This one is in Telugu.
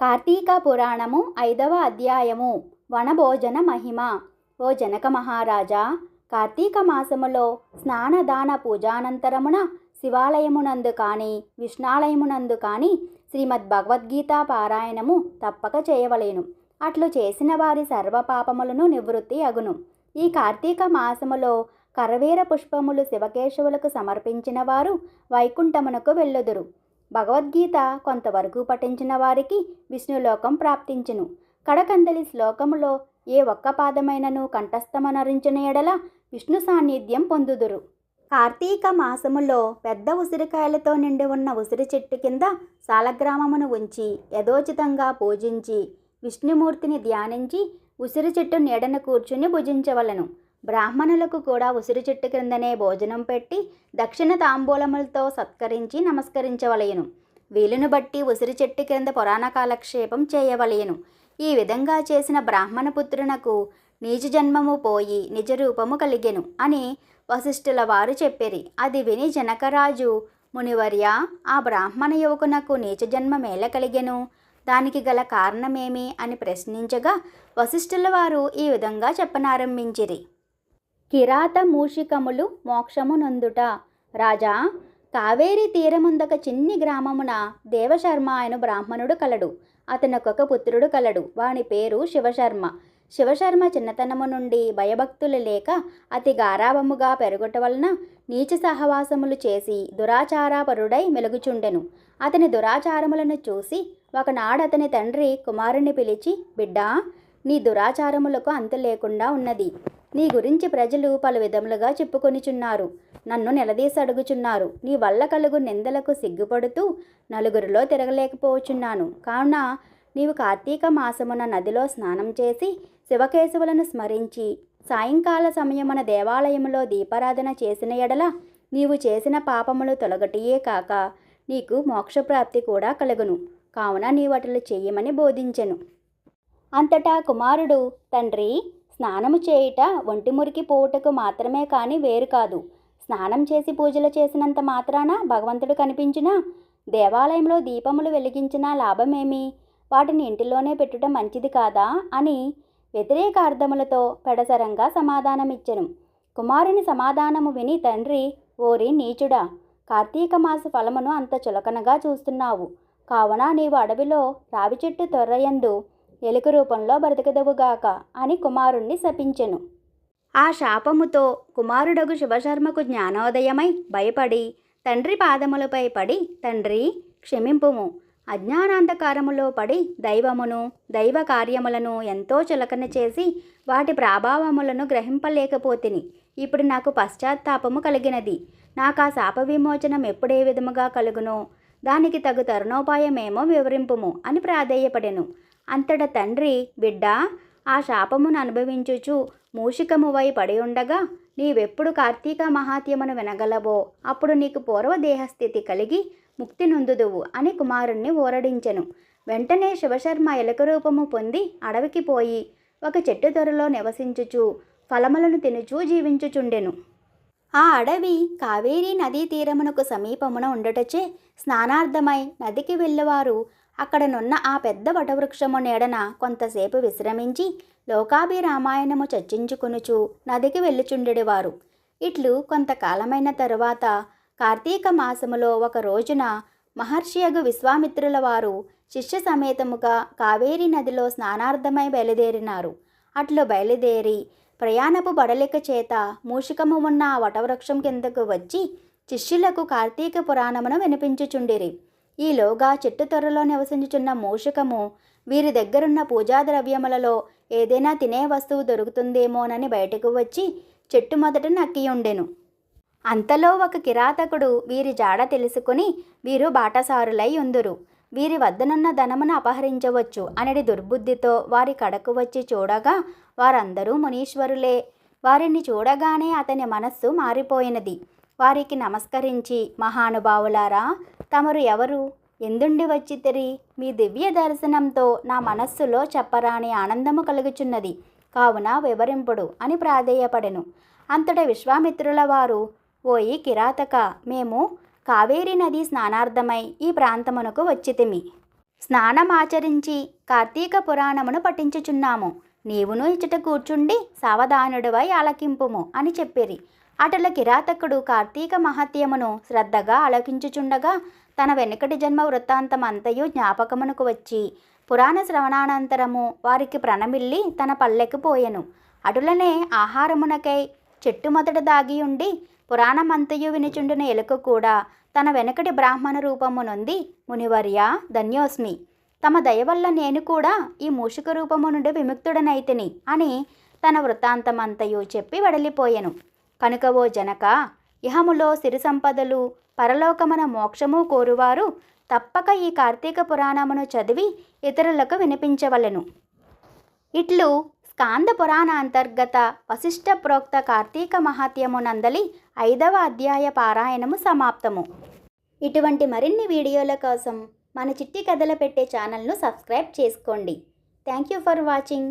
కార్తీక పురాణము ఐదవ అధ్యాయము. వనభోజన మహిమ. ఓ జనక మహారాజా కార్తీక మాసములో స్నానదాన పూజానంతరమున శివాలయమునందు కానీ విష్ణాలయమునందు కానీ శ్రీమద్ భగవద్గీత పారాయణము తప్పక చేయవలేను. అట్లు చేసిన వారి సర్వపాపములను నివృత్తి అగును. ఈ కార్తీక మాసములో కరవీర పుష్పములు శివకేశవులకు సమర్పించిన వారు వైకుంఠమునకు వెళ్ళుదురు. భగవద్గీత కొంతవరకు పఠించిన వారికి విష్ణులోకం ప్రాప్తించును. కడకందలి శ్లోకములో ఏ ఒక్క పాదమైనను కంఠస్థమనరించిన ఎడల విష్ణు సాన్నిధ్యం పొందుదురు. కార్తీక మాసములో పెద్ద ఉసిరికాయలతో నిండి ఉన్న ఉసిరి చెట్టు కింద సాలగ్రామమును ఉంచి యథోచితంగా పూజించి విష్ణుమూర్తిని ధ్యానించి ఉసిరి చెట్టు నీడన కూర్చుని భుజించవలను. బ్రాహ్మణులకు కూడా ఉసిరి చెట్టు క్రిందనే భోజనం పెట్టి దక్షిణ తాంబూలములతో సత్కరించి నమస్కరించవలయను వీలును బట్టి ఉసిరి చెట్టు క్రింద పురాణ కాలక్షేపం చేయవలయను ఈ విధంగా చేసిన బ్రాహ్మణ పుత్రునకు నీచ జన్మము పోయి నిజ రూపము కలిగెను అని వశిష్ఠుల వారు చెప్పిరి. అది విని జనకరాజు మునివర్య ఆ బ్రాహ్మణ యువకునకు నీచ జన్మ మేళ కలిగెను. దానికి గల కారణమేమి? అని ప్రశ్నించగా వశిష్ఠుల వారు ఈ విధంగా చెప్పనారంభించిరి. కిరాత మూషికములు మోక్షము నందుట. రాజా కావేరీ తీరముందక చిన్ని గ్రామమున దేవశర్మ ఆయన బ్రాహ్మణుడు కలడు. అతనొక పుత్రుడు కలడు. వాని పేరు శివశర్మ. శివశర్మ చిన్నతనము నుండి భయభక్తులు లేక అతి గారాభముగా పెరుగుట వలన నీచ సహవాసములు చేసి దురాచారపరుడై మెలుగుచుండెను. అతని దురాచారములను చూసి ఒకనాడు అతని తండ్రి కుమారుని పిలిచి బిడ్డా నీ దురాచారములకు అంతు లేకుండా ఉన్నది. నీ గురించి ప్రజలు పలు విధములుగా చెప్పుకొనిచున్నారు. నన్ను నిలదీసి అడుగుచున్నారు నీ వల్ల కలుగు నిందలకు సిగ్గుపడుతూ నలుగురిలో తిరగలేకపోచున్నాను. కావున నీవు కార్తీక మాసమున నదిలో స్నానం చేసి శివకేశవులను స్మరించి సాయంకాల సమయమున దేవాలయములో దీపారాధన చేసిన ఎడల నీవు చేసిన పాపములు తొలగటియే కాక నీకు మోక్షప్రాప్తి కూడా కలుగును. కావున నీవటలు చెయ్యమని బోధించెను. అంతటా కుమారుడు తండ్రి స్నానము చేయుట ఒంటి మురికి పోవుటకు మాత్రమే కానీ వేరు కాదు. స్నానం చేసి పూజలు చేసినంత మాత్రాన భగవంతుడు కనిపించినా? దేవాలయంలో దీపములు వెలిగించిన లాభమేమి? వాటిని ఇంటిలోనే పెట్టుట మంచిది కాదా? అని వ్యతిరేక అర్థములతో పెడసరంగా సమాధానమిచ్చను. కుమారుని సమాధానము విని తండ్రి ఓరి నీచుడా! కార్తీక మాస ఫలమును అంత చులకనగా చూస్తున్నావు. కావున నీవు అడవిలో రావి చెట్టు తొర్రయందు ఎలుక రూపంలో బ్రతకదవుగాక అని కుమారుణ్ణి శపించెను. ఆ శాపముతో కుమారుడగు శివశర్మకు జ్ఞానోదయమై భయపడి తండ్రి పాదములపై పడి తండ్రి క్షమింపుము. అజ్ఞానాంధకారములో పడి దైవమును దైవ కార్యములను ఎంతో చులకన చేసి వాటి ప్రభావములను గ్రహింపలేకపోతిని. ఇప్పుడు నాకు పశ్చాత్తాపము కలిగినది. నాకు ఆ శాప విమోచనం ఎప్పుడే విధముగా కలుగునో దానికి తగు తరుణోపాయమేమో వివరింపుము అని ప్రాధేయపడెను. అంతట తండ్రి బిడ్డ ఆ శాపమును అనుభవించుచు మూషికమువై పడి ఉండగా నీవెప్పుడు కార్తీక మహాత్యమును వినగలవో? అప్పుడు నీకు పూర్వ దేహస్థితి కలిగి ముక్తి నొందుదువు అని కుమారుణ్ణి ఊరడించెను వెంటనే శివశర్మ ఎలుక రూపము పొంది అడవికి పోయి ఒక చెట్టు దొరలో నివసించుచు ఫలములను తినుచూ జీవించుచుండెను. ఆ అడవి కావేరీ నదీ తీరమునకు సమీపమున ఉండటచే స్నానార్థమై నదికి వెళ్ళేవారు అక్కడనున్న ఆ పెద్ద వటవృక్షము నీడన కొంతసేపు విశ్రమించి లోకాభిరామాయణము చర్చించుకునుచు నదికి వెళ్ళుచుండెడివారు. ఇట్లు కొంతకాలమైన తరువాత కార్తీక మాసములో ఒక రోజున మహర్షియగు విశ్వామిత్రుల వారు శిష్య సమేతముగా కావేరీ నదిలో స్నానార్థమై బయలుదేరినారు. అట్లు బయలుదేరి ప్రయాణపు బడలిక చేత మూషికము ఉన్న ఆ వటవృక్షం కిందకు వచ్చి శిష్యులకు కార్తీక పురాణమును వినిపించుచుండిరి. ఈలోగా చెట్టు త్వరలో నివసించుచున్న మూషికము వీరి దగ్గరున్న పూజా ద్రవ్యములలో ఏదైనా తినే వస్తువు దొరుకుతుందేమోనని బయటకు వచ్చి చెట్టు మొదట నక్కియుండెను అంతలో ఒక కిరాతకుడు వీరి జాడ తెలుసుకుని వీరు బాటసారులై ఉందురు. వీరి వద్దనున్న ధనమును అపహరించవచ్చు అనేది దుర్బుద్ధితో వారి కడకు వచ్చి చూడగా వారందరూ మునీశ్వరులే. వారిని చూడగానే అతని మనస్సు మారిపోయినది. వారికి నమస్కరించి మహానుభావులారా తమరు ఎవరు? ఎందుండి వచ్చితిరి మీ దివ్య దర్శనంతో నా మనస్సులో చెప్పరాని ఆనందము కలుగుచున్నది. కావున వివరింపుడు అని ప్రాధేయపడెను. అంతట విశ్వామిత్రుల వారు ఓయి కిరాతక మేము కావేరీ నది స్నానార్థమై ఈ ప్రాంతమునకు వచ్చితిమి స్నానమాచరించి కార్తీక పురాణమును పఠించుచున్నాము. నీవును ఇచ్చట కూర్చుండి సావధానుడివై ఆలకింపుము అని చెప్పిరి. అటల కిరాతకుడు కార్తీక మహత్యమును శ్రద్ధగా ఆలకించుచుండగా తన వెనుకటి జన్మ వృత్తాంతం అంతయు జ్ఞాపకమునకు వచ్చి పురాణ శ్రవణానంతరము వారికి ప్రణమిల్లి తన పల్లెకు పోయెను. అటులనే ఆహారమునకై చెట్టు మొదట దాగి ఉండి పురాణమంతయు వినిచుండిన ఎలుక కూడా తన వెనకటి బ్రాహ్మణ రూపము నొంది మునివర్య ధన్యోస్మి. తమ దయ వల్ల నేను కూడా ఈ మూషిక రూపము నుండి విముక్తుడనైతిని అని తన వృత్తాంతమంతయు చెప్పి వెడలిపోయెను. కనుక ఓ జనక ఇహములో సిరి సంపదలు పరలోకమున మోక్షము కోరువారు తప్పక ఈ కార్తీక పురాణమును చదివి ఇతరులకు వినిపించవలెను. ఇట్లు స్కాంద పురాణ అంతర్గత వశిష్ట ప్రోక్త కార్తీక మహాత్యము నందలి ఐదవ అధ్యాయ పారాయణము సమాప్తము. ఇటువంటి మరిన్ని వీడియోల కోసం మన చిట్టి కథలు పెట్టే ఛానల్ను సబ్స్క్రైబ్ చేసుకోండి. Thank you for watching.